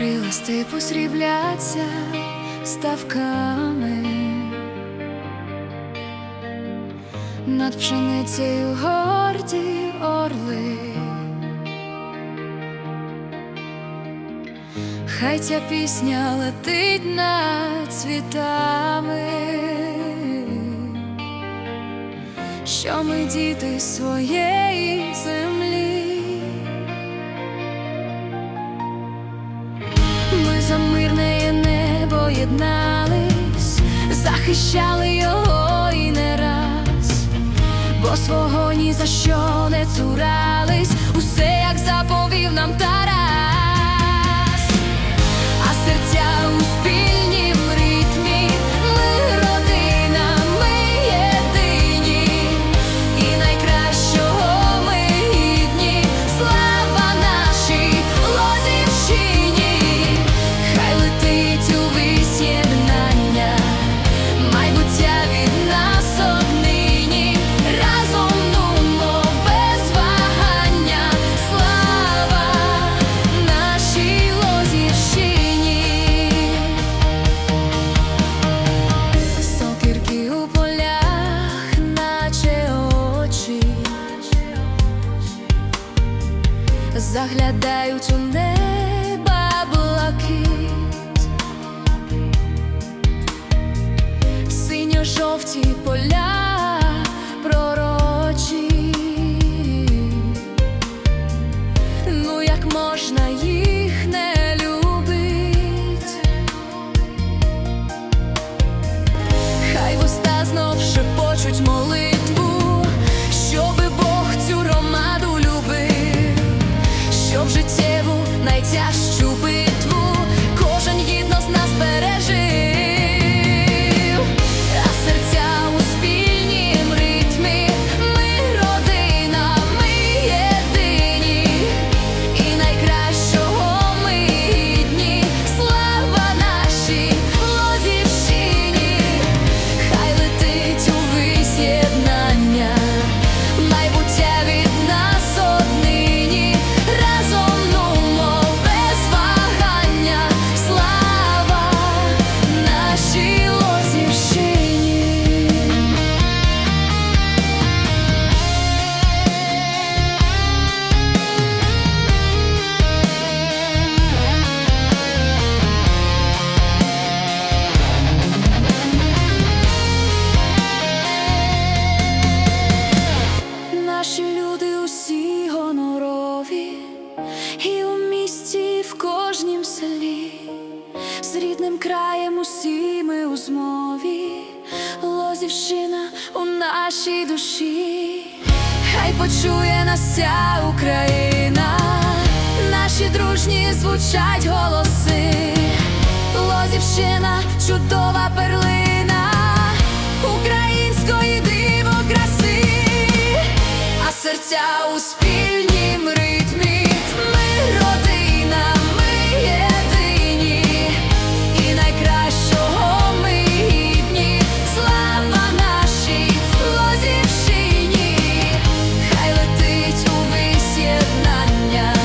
крила степу срібляться ставками, над пшеницею горді орли. Хай ця пісня летить над цвітами, що ми діти своєї землі. Єднались, захищали його і не раз, бо свого ні за що не цурались, усе як заповів нам Тарас, заглядають у неба блакит, синьо-жовті поля пророчі. Ну як можна їх з рідним краєм усі ми у змові, Лозівщина у нашій душі, хай почує нас вся Україна, наші дружні звучать голоси, Лозівщина чудова перлина української диво краси, а серця у Кохання